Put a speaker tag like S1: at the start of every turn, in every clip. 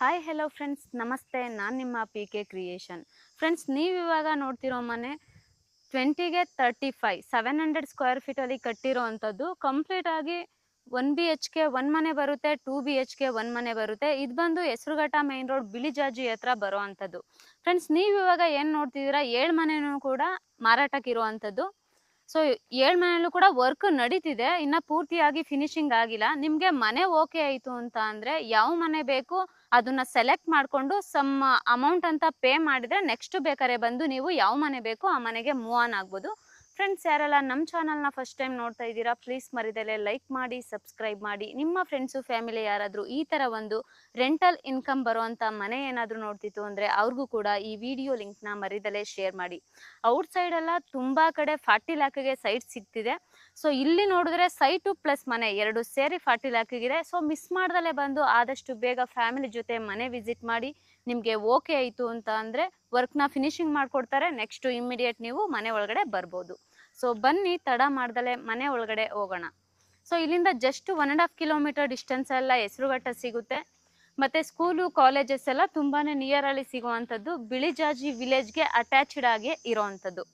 S1: Hi hello friends ನಮಸ್ತೆ ನಾನು ನಿಮ್ಮ ಪಿ ಕೆ ಕ್ರಿಯೇಷನ್ ಫ್ರೆಂಡ್ಸ್ ನೀವು ಇವಾಗ ನೋಡ್ತಿರೋ ಮನೆ ಟ್ವೆಂಟಿಗೆ thirty five seven hundred square ಫೀಟಲ್ಲಿ ಕಟ್ಟಿರೋ ಅಂಥದ್ದು. ಕಂಪ್ಲೀಟ್ ಆಗಿ one B H K one ಮನೆ ಬರುತ್ತೆ two B H K one ಮನೆ ಬರುತ್ತೆ. ಇದು ಬಂದು ಹೆಸರುಘಟ್ಟ ಮೈನ್ ರೋಡ್ ಬಿಳಿಜಾಜಿ ಹತ್ರ ಬರೋ ಅಂಥದ್ದು. ಫ್ರೆಂಡ್ಸ್ ನೀವು ಇವಾಗ ಏನು ನೋಡ್ತಿದ್ದೀರಾ? ಏಳು ಮನೆಯೂ ಕೂಡ ಮಾರಾಟಕ್ಕಿರುವಂಥದ್ದು ಸೊ, ಏಳು ಮನೆಯಲ್ಲೂ ಕೂಡ ವರ್ಕ್ ನಡೀತಿದೆ. ಇನ್ನ ಪೂರ್ತಿಯಾಗಿ ಫಿನಿಶಿಂಗ್ ಆಗಿಲ್ಲ. ನಿಮ್ಗೆ ಮನೆ ಓಕೆ ಆಯ್ತು ಅಂತ ಅಂದ್ರೆ ಯಾವ ಮನೆ ಬೇಕು ಅದನ್ನ ಸೆಲೆಕ್ಟ್ ಮಾಡ್ಕೊಂಡು ಸಮ್ ಅಮೌಂಟ್ ಅಂತ ಪೇ ಮಾಡಿದ್ರೆ ನೆಕ್ಸ್ಟ್ ಬೇಕಾರೆ ಬಂದು ನೀವು ಯಾವ ಮನೆ ಬೇಕು ಆ ಮನೆಗೆ ಮೂವ್ ಆನ್ ಆಗ್ಬೋದು. ಫ್ರೆಂಡ್ಸ್ ಯಾರೆಲ್ಲ ನಮ್ಮ ಚಾನಲ್ನ ಫಸ್ಟ್ ಟೈಮ್ ನೋಡ್ತಾ ಇದ್ದೀರಾ ಪ್ಲೀಸ್ ಮರಿದಲೆ ಲೈಕ್ ಮಾಡಿ ಸಬ್ಸ್ಕ್ರೈಬ್ ಮಾಡಿ. ನಿಮ್ಮ ಫ್ರೆಂಡ್ಸು ಫ್ಯಾಮಿಲಿ ಯಾರಾದರೂ ಈ ಥರ ಒಂದು ರೆಂಟಲ್ ಇನ್ಕಮ್ ಬರುವಂಥ ಮನೆ ಏನಾದರೂ ನೋಡ್ತಿತ್ತು ಅಂದರೆ ಅವ್ರಿಗೂ ಕೂಡ ಈ ವಿಡಿಯೋ ಲಿಂಕ್ನ ಮರಿದಲೆ ಶೇರ್ ಮಾಡಿ. ಔಟ್ಸೈಡೆಲ್ಲ ತುಂಬಾ ಕಡೆ ಫಾರ್ಟಿ ಲ್ಯಾಕ್ಗೆ ಸೈಟ್ ಸಿಗ್ತಿದೆ. ಸೊ ಇಲ್ಲಿ ನೋಡಿದ್ರೆ ಸೈಟು ಪ್ಲಸ್ ಮನೆ ಎರಡು ಸೇರಿ ಫಾರ್ಟಿ ಲ್ಯಾಕ್ಗಿದೆ ಸೊ ಮಿಸ್ ಮಾಡ್ದಲೇ ಬಂದು ಆದಷ್ಟು ಬೇಗ ಫ್ಯಾಮಿಲಿ ಜೊತೆ ಮನೆ ವಿಸಿಟ್ ಮಾಡಿ ನಿಮಗೆ ಓಕೆ ಆಯಿತು ಅಂತ ಅಂದರೆ ವರ್ಕ್ನ ಫಿನಿಶಿಂಗ್ ಮಾಡಿಕೊಡ್ತಾರೆ. ನೆಕ್ಸ್ಟು ಇಮ್ಮಿಡಿಯೇಟ್ ನೀವು ಮನೆ ಒಳಗಡೆ ಬರ್ಬೋದು. ಸೊ ಬನ್ನಿ ತಡ ಮಾಡ್ದಲೆ ಮನೆ ಒಳಗಡೆ ಹೋಗೋಣ. ಸೊ ಇಲ್ಲಿಂದ just one and half kilometre distance ಎಲ್ಲ ಹೆಸರುಘಟ್ಟ ಸಿಗುತ್ತೆ. ಮತ್ತೆ ಸ್ಕೂಲು ಕಾಲೇಜಸ್ ಎಲ್ಲ ತುಂಬಾನೇ ನಿಯರ್ ಅಲ್ಲಿ ಸಿಗುವಂಥದ್ದು ಬಿಳಿಜಾಜಿ ವಿಲೇಜ್ಗೆ ಅಟ್ಯಾಚ್ಡ್ ಆಗಿ ಇರೋವಂಥದ್ದು.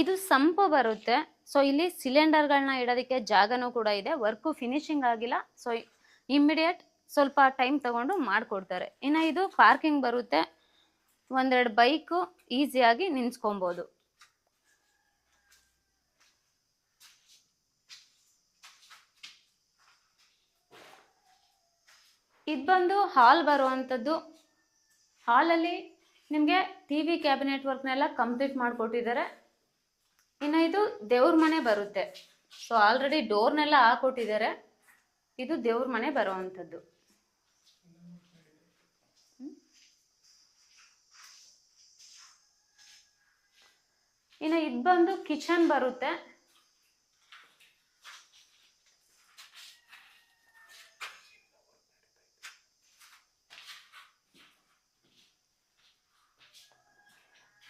S1: ಇದು ಸಂಪ ಬರುತ್ತೆ. ಸೊ ಇಲ್ಲಿ ಸಿಲಿಂಡರ್ಗಳನ್ನ ಇಡೋದಕ್ಕೆ ಜಾಗನೂ ಕೂಡ ಇದೆ. ವರ್ಕು ಫಿನಿಶಿಂಗ್ ಆಗಿಲ್ಲ. ಸೊ ಇಮ್ಮಿಡಿಯೇಟ್ ಸ್ವಲ್ಪ ಟೈಮ್ ತಗೊಂಡು ಮಾಡಿಕೊಡ್ತಾರೆ. ಇನ್ನು ಇದು ಪಾರ್ಕಿಂಗ್ ಬರುತ್ತೆ. ಒಂದೆರಡು ಬೈಕು ಈಸಿಯಾಗಿ ನಿನ್ಸ್ಕೊಬೋದು ಇದು ಬಂದು ಹಾಲ್ ಬರುವಂಥದ್ದು ಹಾಲಲ್ಲಿ ನಿಮಗೆ ಟಿ ವಿ ಕ್ಯಾಬಿನೆಟ್ ವರ್ಕ್ನೆಲ್ಲ ಕಂಪ್ಲೀಟ್ ಮಾಡಿಕೊಟ್ಟಿದ್ದಾರೆ. ಇನ್ನು ಇದು ದೇವ್ರ ಮನೆ ಬರುತ್ತೆ. ಸೊ ಆಲ್ರೆಡಿ ಡೋರ್ನೆಲ್ಲ ಹಾಕೊಟ್ಟಿದ್ದಾರೆ. ಇದು ದೇವ್ರ ಮನೆ ಬರುವಂಥದ್ದು ಇನ್ನು ಇದು ಬಂದು ಕಿಚನ್ ಬರುತ್ತೆ.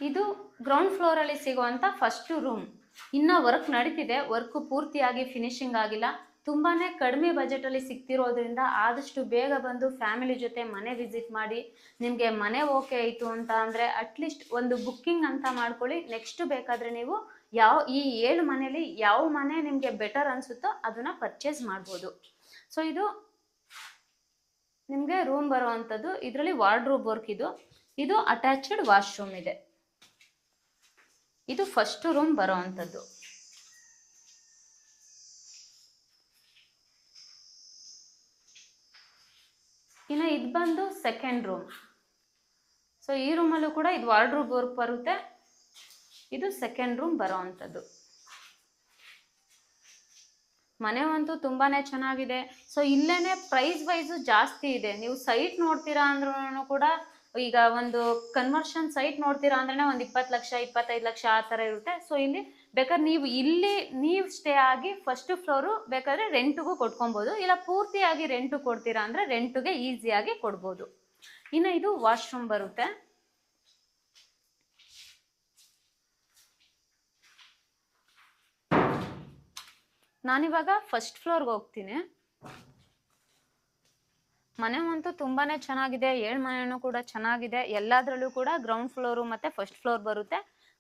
S1: ಇದು ಗ್ರೌಂಡ್ ಫ್ಲೋರ್ ಅಲ್ಲಿ ಫಸ್ಟು ಫಸ್ಟ್ ರೂಮ್ ಇನ್ನ ವರ್ಕ್ ನಡೀತಿದೆ. ವರ್ಕ್ ಪೂರ್ತಿಯಾಗಿ ಫಿನಿಶಿಂಗ್ ಆಗಿಲ್ಲ. ತುಂಬಾನೇ ಕಡಿಮೆ ಬಜೆಟಲ್ಲಿ ಸಿಗ್ತಿರೋದ್ರಿಂದ ಆದಷ್ಟು ಬೇಗ ಬಂದು ಫ್ಯಾಮಿಲಿ ಜೊತೆ ಮನೆ ವಿಸಿಟ್ ಮಾಡಿ ನಿಮಗೆ ಮನೆ ಓಕೆ ಆಯಿತು ಅಂತ ಅಂದರೆ ಅಟ್ಲೀಸ್ಟ್ ಒಂದು ಬುಕ್ಕಿಂಗ್ ಅಂತ ಮಾಡ್ಕೊಳ್ಳಿ. ನೆಕ್ಸ್ಟ್ ಬೇಕಾದರೆ ನೀವು ಯಾವ, ಈ ಏಳು ಮನೇಲಿ ಯಾವ ಮನೆ ನಿಮಗೆ ಬೆಟರ್ ಅನಿಸುತ್ತೋ ಅದನ್ನು ಪರ್ಚೇಸ್ ಮಾಡ್ಬೋದು. ಸೊ ಇದು ನಿಮಗೆ ರೂಮ್ ಬರುವಂಥದ್ದು ಇದರಲ್ಲಿ ವಾರ್ಡ್ರೋಬ್ ವರ್ಕ್ ಇದು. ಇದು ಅಟ್ಯಾಚ್ಡ್ ವಾಶ್ರೂಮ್ ಇದೆ. ಇದು ಫಸ್ಟ್ ರೂಮ್ ಬರೋವಂಥದ್ದು ಇನ್ನು ಇದು ಬಂದು ಸೆಕೆಂಡ್ ರೂಮ್ ಸೊ ಈ ರೂಮಲ್ಲೂ ಕೂಡ ಇದು ವಾರ್ಡ್ರೋಬ್ ವರ್ಕ್ ಬರುತ್ತೆ. ಇದು ಸೆಕೆಂಡ್ ರೂಮ್ ಬರೋವಂಥದ್ದು ಮನೆ ಅಂತೂ ತುಂಬಾ ಚೆನ್ನಾಗಿದೆ. ಸೊ ಇಲ್ಲೇ ಪ್ರೈಸ್ ವೈಸು ಜಾಸ್ತಿ ಇದೆ. ನೀವು ಸೈಟ್ ನೋಡ್ತೀರಾ ಅಂದ್ರೂ ಕೂಡ ಈಗ ಒಂದು ಕನ್ವರ್ಷನ್ ಸೈಟ್ ನೋಡ್ತೀರಾ ಅಂದ್ರೆ ಒಂದು ಇಪ್ಪತ್ತು ಲಕ್ಷ, ಇಪ್ಪತ್ತೈದು ಲಕ್ಷ ಆ ಥರ ಇರುತ್ತೆ. ಸೊ ಇಲ್ಲಿ ಬೇಕಾದ್ರೆ ನೀವು ಇಲ್ಲಿ, ನೀವು ಸ್ಟೇ ಆಗಿ ಫಸ್ಟ್ ಫ್ಲೋರು ಬೇಕಾದ್ರೆ ರೆಂಟ್ಗೂ ಕೊಟ್ಕೊಬೋದು. ಇಲ್ಲ ಪೂರ್ತಿಯಾಗಿ ರೆಂಟು ಕೊಡ್ತೀರಾ ಅಂದ್ರೆ ರೆಂಟ್ಗೆ ಈಸಿಯಾಗಿ ಕೊಡ್ಬೋದು. ಇನ್ನು ಇದು ವಾಶ್ರೂಮ್ ಬರುತ್ತೆ. ನಾನಿವಾಗ ಫಸ್ಟ್ ಫ್ಲೋರ್ಗೆ ಹೋಗ್ತೀನಿ. ಮನೆ ಅಂತೂ ತುಂಬಾನೇ ಚೆನ್ನಾಗಿದೆ, ಏಳು ಮನೆನೂ ಕೂಡ ಚೆನ್ನಾಗಿದೆ. ಎಲ್ಲದರಲ್ಲೂ ಕೂಡ ಗ್ರೌಂಡ್ ಫ್ಲೋರು ಮತ್ತೆ ಫಸ್ಟ್ ಫ್ಲೋರ್ ಬರುತ್ತೆ.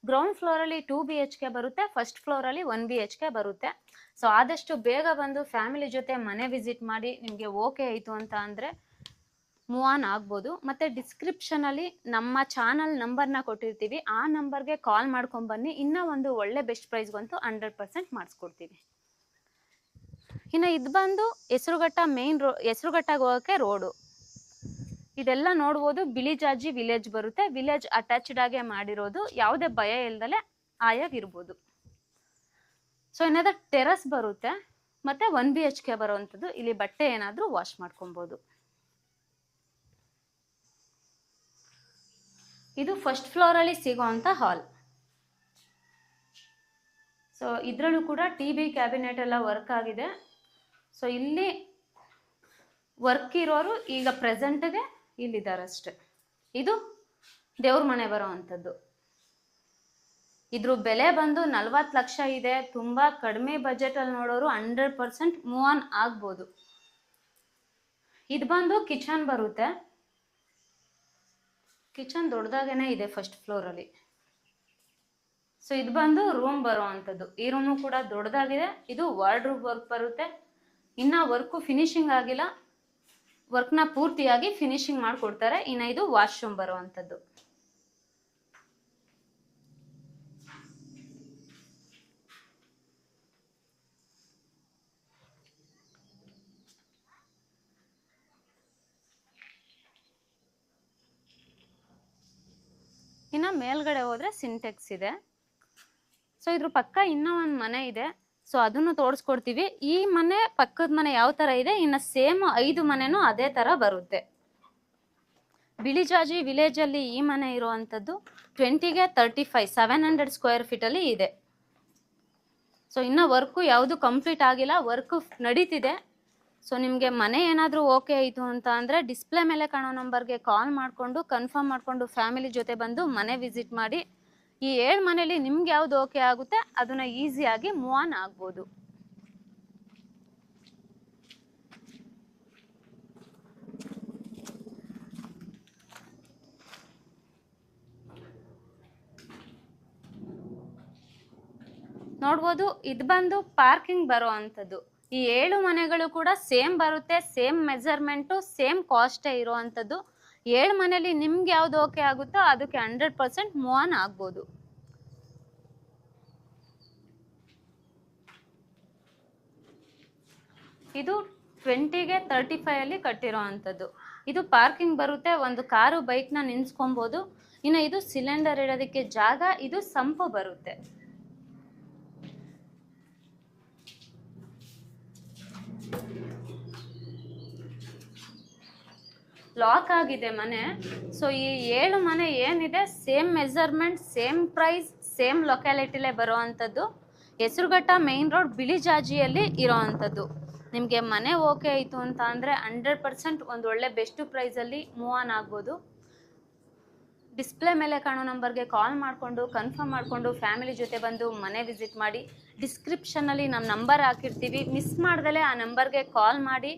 S1: ಗ್ರೌಂಡ್ ಫ್ಲೋರಲ್ಲಿ ಟೂ ಬಿ ಎಚ್ ಕೆ ಬರುತ್ತೆ ಫಸ್ಟ್ ಫ್ಲೋರಲ್ಲಿ ಒನ್ ಬಿ ಎಚ್ ಕೆ ಬರುತ್ತೆ. ಸೊ ಆದಷ್ಟು ಬೇಗ ಬಂದು ಫ್ಯಾಮಿಲಿ ಜೊತೆ ಮನೆ ವಿಸಿಟ್ ಮಾಡಿ ನಿಮಗೆ ಓಕೆ ಆಯಿತು ಅಂತ ಅಂದರೆ ಮೂವ್ ಆನ್ ಆಗ್ಬೋದು. ಮತ್ತು ಡಿಸ್ಕ್ರಿಪ್ಷನಲ್ಲಿ ನಮ್ಮ ಚಾನಲ್ ನಂಬರ್ನ ಕೊಟ್ಟಿರ್ತೀವಿ. ಆ ನಂಬರ್ಗೆ ಕಾಲ್ ಮಾಡ್ಕೊಂಬನ್ನಿ ಇನ್ನೂ ಒಂದು ಒಳ್ಳೆ ಬೆಸ್ಟ್ ಪ್ರೈಸ್ಗಂತೂ ಹಂಡ್ರೆಡ್ ಪರ್ಸೆಂಟ್ ಮಾಡಿಸ್ಕೊಡ್ತೀವಿ. ಇನ್ನು ಇದು ಬಂದು ಹೆಸರುಘಟ್ಟ ಮೇನ್ ರೋ ಹೆಸರುಘಟ್ಟಗೆ ಹೋಗೋಕ್ಕೆ ರೋಡು ಇದೆಲ್ಲ ನೋಡ್ಬೋದು ಬಿಳಿಜಾಜಿ ವಿಲೇಜ್ ಬರುತ್ತೆ. ವಿಲೇಜ್ ಅಟ್ಯಾಚ್ಡ್ ಆಗೇ ಮಾಡಿರೋದು. ಯಾವುದೇ ಭಯ ಇಲ್ದಲೆ ಆಯಾಗಿರ್ಬೋದು ಸೊ ಏನಾದ್ರೂ ಟೆರಸ್ ಬರುತ್ತೆ. ಮತ್ತೆ ಒನ್ ಬಿ ಎಚ್ ಕೆ ಬರುವಂಥದ್ದು. ಇಲ್ಲಿ ಬಟ್ಟೆ ಏನಾದರೂ ವಾಶ್ ಮಾಡ್ಕೊಬೋದು. ಇದು ಫಸ್ಟ್ ಫ್ಲೋರಲ್ಲಿ ಸಿಗೋವಂಥ ಹಾಲ್ ಸೊ ಇದರಲ್ಲೂ ಕೂಡ ಟಿ ವಿ ಕ್ಯಾಬಿನೆಟ್ ಎಲ್ಲ ವರ್ಕ್ ಆಗಿದೆ. ಸೊ ಇಲ್ಲಿ ವರ್ಕ್ ಇರೋರು ಈಗ ಪ್ರೆಸೆಂಟ್ಗೆ ಇಲ್ಲಿದ್ದಾರೆ ಅಷ್ಟೆ ಇದು ದೇವ್ರ ಮನೆ ಬರೋ ಅಂಥದ್ದು ಇದ್ರ ಬೆಲೆ ಬಂದು ನಲ್ವತ್ತು ಲಕ್ಷ ಇದೆ. ತುಂಬ ಕಡಿಮೆ ಬಜೆಟಲ್ಲಿ ನೋಡೋರು ಹಂಡ್ರೆಡ್ ಪರ್ಸೆಂಟ್ ಮೂವ್ ಆನ್ ಆಗ್ಬೋದು. ಇದು ಬಂದು ಕಿಚನ್ ಬರುತ್ತೆ. ಕಿಚನ್ ದೊಡ್ಡದಾಗೇನೆ ಇದೆ ಫಸ್ಟ್ ಫ್ಲೋರಲ್ಲಿ ಸೊ ಇದು ಬಂದು ರೂಮ್ ಬರೋ ಅಂಥದ್ದು ಈ ರೂಮು ಕೂಡ ದೊಡ್ಡದಾಗಿದೆ. ಇದು ವಾರ್ಡ್ರೂಬ್ ವರ್ಕ್ ಬರುತ್ತೆ. ಇನ್ನ ವರ್ಕು ಫಿನಿಶಿಂಗ್ ಆಗಿಲ್ಲ. ವರ್ಕ್ನ ಪೂರ್ತಿಯಾಗಿ ಫಿನಿಶಿಂಗ್ ಮಾಡಿಕೊಡ್ತಾರೆ. ಇನ್ನು ಇದು ವಾಶ್ರೂಮ್ ರೂಮ್ ಅಂಥದ್ದು ಇನ್ನು ಮೇಲ್ಗಡೆ ಹೋದ್ರೆ ಸಿಂಟೆಕ್ಸ್ ಇದೆ. ಸೊ ಇದ್ರ ಪಕ್ಕ ಇನ್ನೂ ಒಂದು ಮನೆ ಇದೆ. ಸೊ ಅದನ್ನು ತೋರಿಸ್ಕೊಡ್ತೀವಿ. ಈ ಮನೆ ಪಕ್ಕದ ಮನೆ ಯಾವ ತರ ಇದೆ? ಇನ್ನು ಸೇಮ್ ಐದು ಮನೆನೂ ಅದೇ ತರ ಬರುತ್ತೆ. ಬಿಳಿಜಾಜಿ ವಿಲೇಜ್ ಅಲ್ಲಿ ಈ ಮನೆ ಇರುವಂತದ್ದು ಟ್ವೆಂಟಿಗೆ thirty five seven hundred square ಅಲ್ಲಿ ಇದೆ. ಸೊ ಇನ್ನ ವರ್ಕು ಯಾವುದು ಕಂಪ್ಲೀಟ್ ಆಗಿಲ್ಲ. ವರ್ಕ್ ನಡೀತಿದೆ. ಸೊ ನಿಮಗೆ ಮನೆ ಏನಾದರೂ ಓಕೆ ಆಯಿತು ಅಂತ ಅಂದರೆ ಡಿಸ್ಪ್ಲೇ ಮೇಲೆ ಕಾಣೋ ನಂಬರ್ಗೆ ಕಾಲ್ ಮಾಡಿಕೊಂಡು ಕನ್ಫರ್ಮ್ ಮಾಡಿಕೊಂಡು ಫ್ಯಾಮಿಲಿ ಜೊತೆ ಬಂದು ಮನೆ ವಿಸಿಟ್ ಮಾಡಿ ಈ ಏಳು ಮನೇಲಿ ನಿಮ್ಗೆ ಯಾವ್ದು ಓಕೆ ಆಗುತ್ತೆ, ಅದನ್ನ ಈಸಿಯಾಗಿ ಮೂವ್ ಆನ್ ಆಗ್ಬೋದು. ನೋಡ್ಬೋದು, ಇದು ಬಂದು ಪಾರ್ಕಿಂಗ್ ಬರೋ ಅಂಥದ್ದು. ಈ ಏಳು ಮನೆಗಳು ಕೂಡ ಸೇಮ್ ಬರುತ್ತೆ ಸೇಮ್ ಮೆಜರ್ಮೆಂಟು ಸೇಮ್ ಕಾಸ್ಟೇ ಇರೋ ಅಂಥದ್ದು. ಏಳು ಮನೇಲಿ ನಿಮ್ಗೆ ಯಾವ್ದು ಓಕೆ ಆಗುತ್ತೋ ಅದಕ್ಕೆ ಹಂಡ್ರೆಡ್ ಪರ್ಸೆಂಟ್ ಮೂವ್ ಆನ್ ಆಗ್ಬೋದು. ಇದು ಟ್ವೆಂಟಿಗೆ ತರ್ಟಿ ಫೈವ್ ಅಲ್ಲಿ ಕಟ್ಟಿರೋ ಅಂಥದ್ದು. ಇದು ಪಾರ್ಕಿಂಗ್ ಬರುತ್ತೆ, ಒಂದು ಕಾರು ಬೈಕ್ನ ನಿನ್ಸ್ಕೊಬೋದು ಇನ್ನು ಇದು ಸಿಲಿಂಡರ್ ಇಡೋದಕ್ಕೆ ಜಾಗ, ಇದು ಸಂಪು ಬರುತ್ತೆ. ಲಾಕ್ ಆಗಿದೆ ಮನೆ. ಸೊ ಈ ಏಳು ಮನೆ ಏನಿದೆ same measurement same price same ಲೊಕ್ಯಾಲಿಟಿಲೇ ಬರೋ ಅಂಥದ್ದು. ಹೆಸರುಘಟ್ಟ ಮೇನ್ ರೋಡ್ ಬಿಳಿಜಾಜಿಯಲ್ಲಿ ಇರೋ ಅಂಥದ್ದು. ನಿಮಗೆ ಮನೆ ಓಕೆ ಆಯಿತು ಅಂತ ಅಂದರೆ ಹಂಡ್ರೆಡ್ ಪರ್ಸೆಂಟ್ ಒಂದು ಒಳ್ಳೆ ಬೆಸ್ಟ್ ಪ್ರೈಸಲ್ಲಿ ಮೂವ್ ಆನ್ ಆಗ್ಬೋದು. ಡಿಸ್ಪ್ಲೇ ಮೇಲೆ ಕಾಣೋ ನಂಬರ್ಗೆ ಕಾಲ್ ಮಾಡಿಕೊಂಡು ಕನ್ಫರ್ಮ್ ಮಾಡಿಕೊಂಡು ಫ್ಯಾಮಿಲಿ ಜೊತೆ ಬಂದು ಮನೆ ವಿಸಿಟ್ ಮಾಡಿ ಡಿಸ್ಕ್ರಿಪ್ಷನಲ್ಲಿ ನಮ್ಮ ನಂಬರ್ ಹಾಕಿರ್ತೀವಿ. ಮಿಸ್ ಮಾಡ್ದಲೇ ಆ ನಂಬರ್ಗೆ ಕಾಲ್ ಮಾಡಿ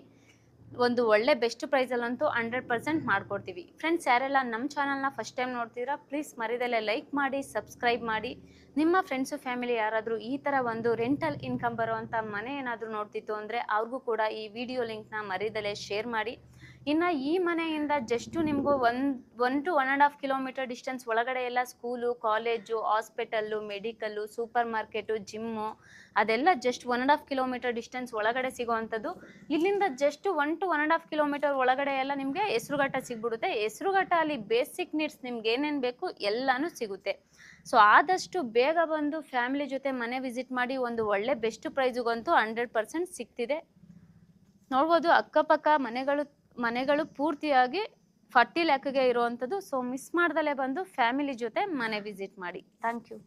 S1: ಒಂದು ಒಳ್ಳೆ ಬೆಸ್ಟ್ ಪ್ರೈಸಲ್ಲಂತೂ ಹಂಡ್ರೆಡ್ ಪರ್ಸೆಂಟ್ ಮಾಡ್ಕೊಡ್ತೀವಿ. ಫ್ರೆಂಡ್ಸ್ ಯಾರೆಲ್ಲ ನಮ್ಮ ಚಾನಲ್ನ ಫಸ್ಟ್ ಟೈಮ್ ನೋಡ್ತೀರಾ ಪ್ಲೀಸ್ ಮರಿದಲ್ಲೇ ಲೈಕ್ ಮಾಡಿ ಸಬ್ಸ್ಕ್ರೈಬ್ ಮಾಡಿ. ನಿಮ್ಮ ಫ್ರೆಂಡ್ಸು ಫ್ಯಾಮಿಲಿ ಯಾರಾದರೂ ಈ ಥರ ಒಂದು ರೆಂಟಲ್ ಇನ್ಕಮ್ ಬರುವಂಥ ಮನೆ ಏನಾದರೂ ನೋಡ್ತಿತ್ತು ಅಂದರೆ ಅವ್ರಿಗೂ ಕೂಡ ಈ ವಿಡಿಯೋ ಲಿಂಕ್ನ ಮರಿದಲ್ಲೇ ಶೇರ್ ಮಾಡಿ. ಇನ್ನು ಈ ಮನೆಯಿಂದ ಜಸ್ಟು ನಿಮಗೂ ಒಂದು one two one and half kilometre distance ಒಳಗಡೆ ಎಲ್ಲ school college hospital medical super market gym ಅದೆಲ್ಲ just one and half kilometre distance ಒಳಗಡೆ ಸಿಗೋವಂಥದ್ದು. ಇಲ್ಲಿಂದ just one two one and half kilometre ಒಳಗಡೆ ಎಲ್ಲ ನಿಮಗೆ ಹೆಸರುಘಟ್ಟ ಸಿಗ್ಬಿಡುತ್ತೆ. ಹೆಸರುಘಟ್ಟ ಅಲ್ಲಿ ಬೇಸಿಕ್ ನೀಡ್ಸ್ ನಿಮ್ಗೆ ಏನೇನು ಬೇಕು ಎಲ್ಲನೂ ಸಿಗುತ್ತೆ. ಸೊ ಆದಷ್ಟು ಬೇಗ ಬಂದು ಫ್ಯಾಮಿಲಿ ಜೊತೆ ಮನೆ ವಿಸಿಟ್ ಮಾಡಿ ಒಂದು ಒಳ್ಳೆ ಬೆಸ್ಟ್ ಪ್ರೈಸಿಗಂತೂ ಹಂಡ್ರೆಡ್ ಪರ್ಸೆಂಟ್ ಸಿಗ್ತಿದೆ. ನೋಡ್ಬೋದು ಅಕ್ಕಪಕ್ಕ ಮನೆಗಳು ಮನೆಗಳು ಪೂರ್ತಿಯಾಗಿ ಫರ್ಟಿ ಲೆಕ್ಕಗೆ ಇರುವಂಥದ್ದು. ಸೊ ಮಿಸ್ ಮಾಡ್ದಲೇ ಬಂದು ಫ್ಯಾಮಿಲಿ ಜೊತೆ ಮನೆ ವಿಸಿಟ್ ಮಾಡಿ. Thank you